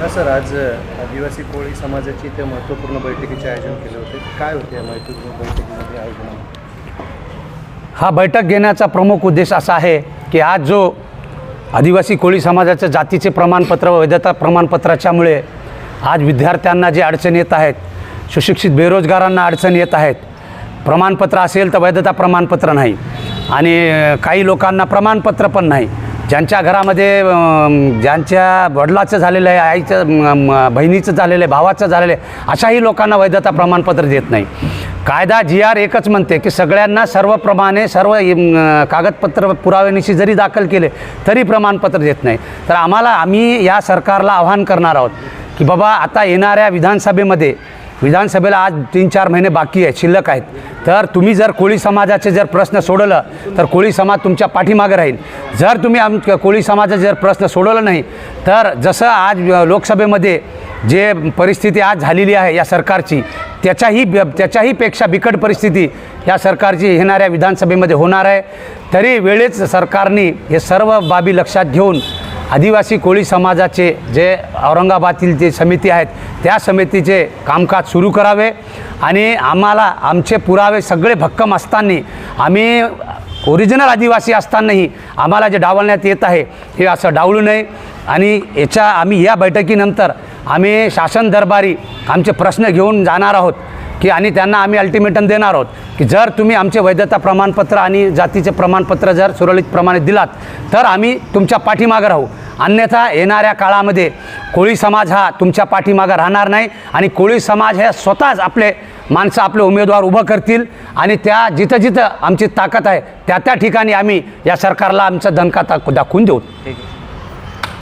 हा सर आज आदिवासी कोळी समाजाची त्या महत्त्वपूर्ण बैठकीचे आयोजन केले होते. काय होते या महत्त्वपूर्ण बैठकीमध्ये आयोजन? हा बैठक घेण्याचा प्रमुख उद्देश असा आहे की आज जो आदिवासी कोळी समाजाच्या जातीचे प्रमाणपत्र व वैधता प्रमाणपत्राच्यामुळे आज विद्यार्थ्यांना जे अडचणी येत आहेत सुशिक्षित बेरोजगारांना अडचणी येत आहेत प्रमाणपत्र असेल तर वैधता प्रमाणपत्र नाही. आणि काही लोकांना प्रमाणपत्र पण नाही. ज्यांच्या घरामध्ये ज्यांच्या वडिलाचं झालेलं आहे आईचं म, बहिणीचं झालेलं आहे भावाचं झालेलं आहे अशाही लोकांना वैधता प्रमाणपत्र देत नाही. कायदा जी आर एकच म्हणते की सगळ्यांना सर्वप्रमाणे सर्व कागदपत्र पुराव्यानिशी जरी दाखल केले तरी प्रमाणपत्र देत नाही. तर आम्हाला आम्ही या सरकारला आव्हान करणार आहोत की बाबा आता येणाऱ्या विधानसभेमध्ये विधानसभेला आज तीन चार महिने बाकी आहे शिल्लक आहेत. तर तुम्ही जर कोळी समाजाचे जर प्रश्न सोडवलं तर कोळी समाज तुमच्या पाठीमागे राहील. जर तुम्ही आम कोळी समाजाचे जर प्रश्न सोडवलं नाही तर जसं आज लोकसभेमध्ये जे परिस्थिती आज झालेली आहे या सरकारची त्याच्याही त्याच्याही पेक्षा बिकट परिस्थिती या सरकारची येणाऱ्या विधानसभेमध्ये होणार आहे. तरी वेळेच सरकारने हे सर्व बाबी लक्षात घेऊन आदिवासी कोळी समाजाचे जे औरंगाबादतील जे समिती आहेत त्या समितीचे कामकाज सुरू करावे. आणि आम्हाला आमचे पुरावे सगळे भक्कम असताना आम्ही ओरिजिनल आदिवासी असतानाही आम्हाला जे डावलण्यात येत आहे हे असं डावलू नये. आणि याच्या आम्ही या बैठकीनंतर आम्ही शासन दरबारी आमचे प्रश्न घेऊन जाणार आहोत की आणि त्यांना आम्ही अल्टिमेटम देणार आहोत की जर तुम्ही आमचे वैधता प्रमाणपत्र आणि जातीचे प्रमाणपत्र जर सुरळीत प्रमाणे दिलात तर आम्ही तुमच्या पाठीमागं राहू. अन्यथा येणाऱ्या काळामध्ये कोळी समाज हा तुमच्या पाठीमागं राहणार नाही आणि कोळी समाज हे स्वतःच आपले माणसं आपले उमेदवार उभं करतील आणि त्या जिथं जिथं आमची ताकद आहे त्या त्या ठिकाणी आम्ही या सरकारला आमचा दणका दाखवून देऊ. ठीक आहे.